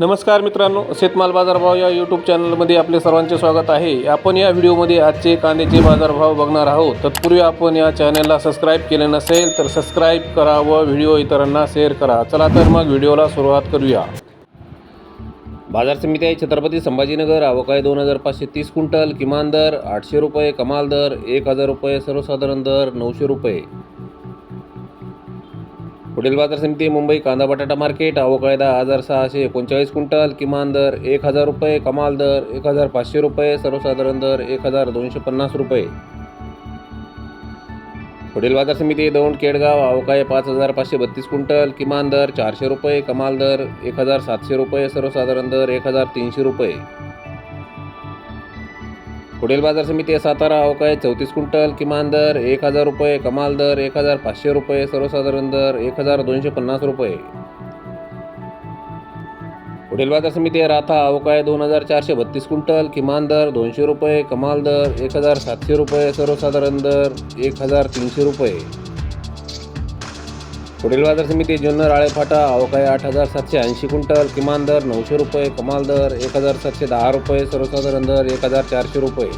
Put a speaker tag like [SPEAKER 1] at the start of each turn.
[SPEAKER 1] नमस्कार मित्रांनो शेतमाल बाजारभाव या यूट्यूब चॅनलमध्ये आपले सर्वांचे स्वागत आहे. आपण या व्हिडिओमध्ये आजचे कांद्याचे बाजारभाव बघणार आहोत. तत्पूर्वी आपण या चॅनलला सबस्क्राईब केले नसेल तर सबस्क्राईब करा व व्हिडिओ इतरांना शेअर करा. चला तर मग व्हिडिओला सुरुवात करूया. बाजार समिती आहे छत्रपती संभाजीनगर आवक दोन हजार पाचशे तीस क्विंटल किमान दर आठशे रुपये कमाल दर एक हजार रुपये सर्वसाधारण दर नऊशे रुपये. पुढील बाजार समिती मुंबई कांदा बटाटा मार्केट अवकाळी हजार सहाशे एकोणचाळीस क्विंटल किमान दर एक हजार रुपये कमाल दर एक हजार पाचशे रुपये सर्वसाधारण दर एक हजार दोनशे पन्नास रुपये. पुढील बाजार समिती दौंड केडगाव अवकाय पाच हजार पाचशे बत्तीस क्विंटल किमान दर चारशे रुपये कमाल दर एक हजार सातशे रुपये सर्वसाधारण दर एक हजार तीनशे रुपये. पुढील बाजार समिती आहे सातारा आहे हो चौतीस क्विंटल किमान दर एक हजार रुपये कमाल दर एक हजार पाचशे रुपये सर्वसाधारण दर एक हजार दोनशे पन्नास रुपये. पुढील बाजार समिती आहे राथा हो आहे दोन हजार चारशे बत्तीस क्विंटल किमान दर दोनशे रुपये कमाल दर एक हजार सातशे रुपये सर्वसाधारण दर एक हजार तीनशे रुपये. पुढील बाजार समिती जुन्नर आळेफाटा अवकाळी आठ हजार सातशे ऐंशी क्विंटल किमान दर नऊशे रुपये कमाल दर एक हजार सातशे दहा रुपये सर्वसाधारण दर एक हजार चारशे रुपये.